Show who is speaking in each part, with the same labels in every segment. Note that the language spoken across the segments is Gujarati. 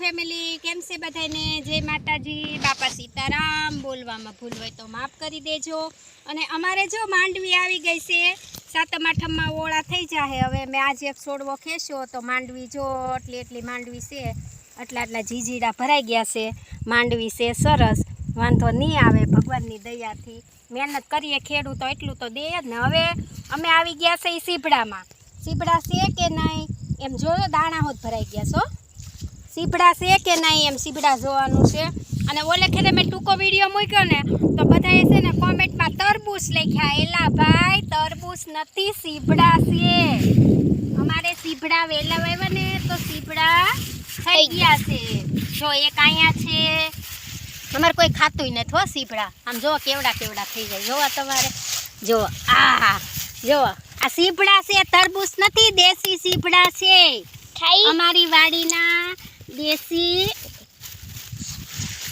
Speaker 1: ફેમિલી કેમ છે બધાને જય માતાજી, બાપા સીતારામ. બોલવામાં ભૂલ હોય તો માફ કરી દેજો. અને અમારે જો માંડવી આવી ગઈ છે. સાતમ, આઠમમાં ઓળા થઈ જાય હવે મેં આજે એક છોડવો ખેંચ્યો તો માંડવી જો એટલી એટલી માંડવી છે, આટલા આટલા જીજીડા ભરાઈ ગયા છે. માંડવી છે સરસ. વાંધો નહીં આવે, ભગવાનની દયાથી. મહેનત કરીએ, ખેડૂતો એટલું તો દે જ ને. હવે અમે આવી ગયા છે એ સીભડામાં સીભડા છે કે નહીં, એમ જોયો, દાણા હોત ભરાઈ ગયા છો સીભડા છે કે નહીં એમ સીપડા જોવાનું છે. અને ઓલે ખેરે મેં ટૂંકો વીડિયો મૂક્યો ને તો બધાએ છે ને કોમેન્ટમાં તરબૂચ લખ્યા. એલા ભાઈ તરબૂચ નથી સીપડા છે. અમારે સીપડા વહેલા વાવ્યા ને તો સીપડા થઈ ગયા છે. જો એક અહીંયા છે. અમારે કોઈ ખાતું નથી હો સીપડા આમ જો કેવડા કેવડા થઈ જાય. જોવા તમારે. જો આ જો આ સીપડા છે તરબૂચ નથી દેશી સીપડા છે. અમારી વાડીના દેશી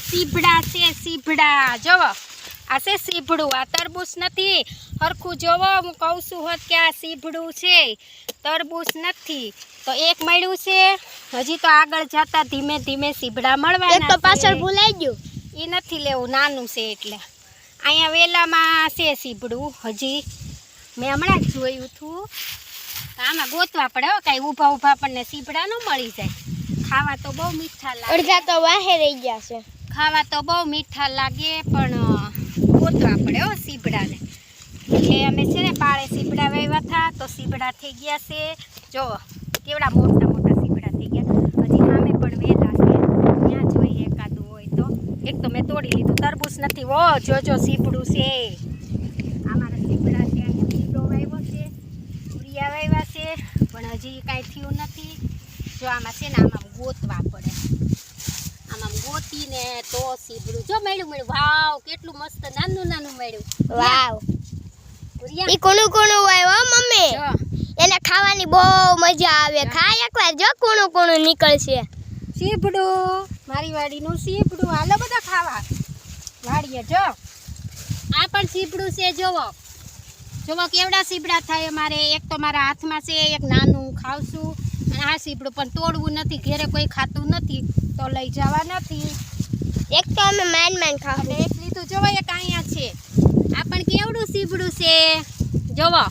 Speaker 1: સીભડા છે સીભડા. જોવો આ છે સીભડું. આ તરબૂચ નથી. હરખું જોવો હું કહું છું હોત કે આ સીભડું છે. તરબૂચ નથી. તો એક મળ્યું છે. હજી તો આગળ જતા ધીમે ધીમે સીભડા મળવાના
Speaker 2: તો પાછળ. ભૂલાઈ ગયું.
Speaker 1: એ નથી લેવું નાનું છે એટલે. અહીંયા વેલામાં છે સીભડું. હજી મેં હમણાં જ જોયું હતું. આમાં ગોતવા પડે હો કાંઈ ઊભા ઊભા આપણને સીભડા ન મળી જાય. ખાવા તો બહુ મીઠા લાગે.
Speaker 2: અડધા તો વાહે રહી ગયા છે
Speaker 1: ખાવા તો બહુ મીઠા લાગે પણ ગોતવા પડે હો સીબડાને. એટલે અમે છે ને પાળે સીબડા વાવ્યા હતા તો સીબડા થઈ ગયા છે. જો કેવડા મોટા મોટા સીબડા થઈ ગયા. હજી સામે પણ વેલા છે. ત્યાં જોઈએ એકાદું હોય તો. એક તો મેં તોડી લીધું તરબૂચ નથી. ઓ જોજો સીપડું છે. અમારા સીપડા છે અહીંયા સીભડો વાવ્યો છે. ઉરિયા વાવ્યા છે પણ હજી કાંઈ થયું નથી. જો આમાં છે ને આમાં ગોતવા પડે. આમાં ગોતીને તો સીબડું જો મળ્યું મળ્યું. વાવ કેટલું મસ્ત નાનું નાનું મળ્યું.
Speaker 2: વાવ. ઈ કુણું કુણું હોય હો મમ્મી. એને ખાવાની બહુ મજા આવે. ખાય એકવાર જો કોણું કુણું નીકળશે.
Speaker 1: સીબડું. મારી વાડીનું સીબડું. હાલો બધા ખાવા. વાડીએ જો. આ પણ સીબડું છે જોવો જોવો કેવડા સીબડા થાય અમારે. એક તો મારા હાથમાં છે એક નાનું ખાવશું આ સીપડું પણ તોડવું નથી ઘેરે કોઈ ખાતું નથી તો લઈ જવા નથી.
Speaker 2: એક તો અમે મેન મેન ખાવું.
Speaker 1: એક લીધું જોવો એક અહીંયા છે. આ પણ કેવડું સીપડું છે? જોવો.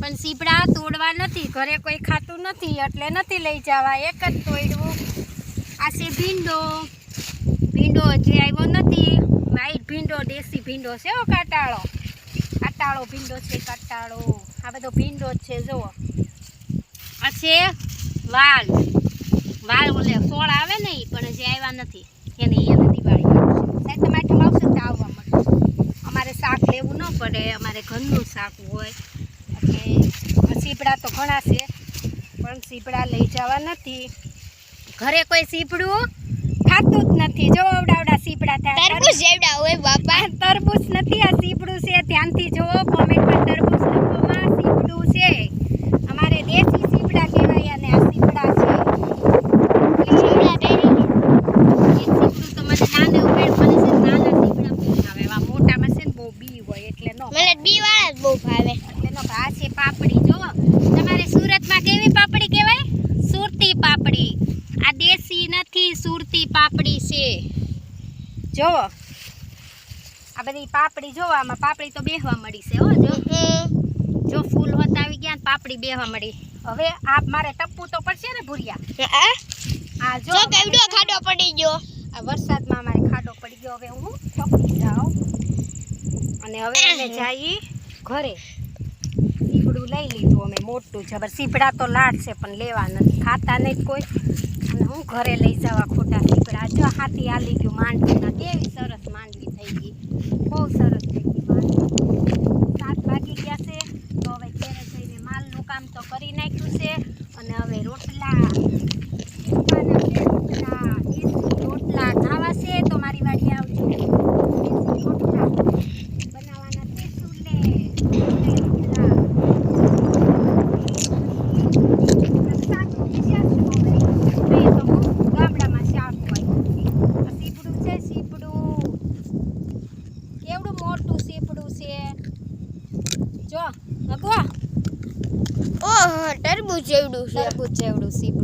Speaker 1: પણ સીપડા તોડવા નથી ઘરે કોઈ ખાતું નથી એટલે નથી લઈ જવા. એક જ તોડવું. આ છે ભીંડો. ભીંડો હજી આવ્યો નથી. વ્હાઈટ ભીંડો દેશી ભીંડો છે હો કાટાળો. કાટાળો ભીંડો છે કાટાળો. આ બધો ભીંડો જ છે જુઓ આ છે વાલ વાલ ઓલે સોળ આવે ને એ પણ હજી આવ્યા નથી. એને એને દિવાળી સાહેબ તમારે ઠેમ આવશે તો આવવા મળે અમારે શાક લેવું ન પડે અમારે ઘરનું શાક હોય. એટલે સીપડા તો ઘણા છે પણ સીપડા લઈ જવા નથી. ઘરે કોઈ સીપડું ખાતું જ નથી. જો અવડાવડા સીપડા થાય
Speaker 2: તરબૂચ જેવડા હોય બાપા.
Speaker 1: તરબૂચ નથી આ સીપડું છે. ધ્યાનથી જુઓ કોમેન્ટમાં તરબૂચ લખવામાં સીપડું છે અમારે દેશી સીપડા કહેવાય અને આ સીપડા છે
Speaker 2: જેવડા પહેરી
Speaker 1: એક સીપડું તો મને નાને ઉમેર મને છે ને નાના સીપડા બહુ ભાવે આ મોટામાં છે ને બહુ બી હોય એટલે નો
Speaker 2: મને બી વાળા જ બહુ ભાવે.
Speaker 1: એનો આ છે પાપડી જો. તમારે સુરતમાં કેવી પાપડી કહેવાય? સુરતી પાપડી. આ દેશી નથી સુરતી પાપડી છે. જો. આ બધી પાપડી જો આમાં પાપડી તો બેહવા મળી છે હો જો. જો ફૂલ હોત આવી ગયા ને પાપડી બેહવા મળી. હવે આ મારે ટપ્પુ તો પડશે ને ભૂરિયા?
Speaker 2: આ
Speaker 1: જો.
Speaker 2: કેવડો ખાડો પડી ગયો.
Speaker 1: આ વરસાદમાં મારે ખાડો પડી ગયો હવે હું ટપી જાઉં. અને હવે અમે જઈએ ઘરે. સીપડું લઈ લીધું અમે મોટું જબર સીપડા તો લાડશે પણ લેવા નથી. ખાતા નહીં કોઈ. અને હું ઘરે લઈ જવા ખોટા સીપડા જો હાથી હાલી ગયું માંડવીના કેવી સરસ માંડવી થઈ ગઈ. બહુ સરસ થઈ ગઈ માંડવી સાત વાગી ગયા છે તો હવે ઘરે જઈને માલનું કામ તો કરી નાખ્યું છે અને હવે રોટલા ખાવાના છે રોટલા દેશી રોટલા ખાવા છે તો મારી વાડી આવજો દેશી રોટલા બનાવવાના છે ચૂલે ચૂલે રોટલા શાક વિચારશું હવે. મેં તો ગામડામાં શાક હોય આ સીપડું છે સીપડું કેવડું મોટું સીપડું છે. જો ભગવા
Speaker 2: ઓહ તરબૂચ જેવડું છે.
Speaker 1: તરબૂચ જેવડું સીપડું.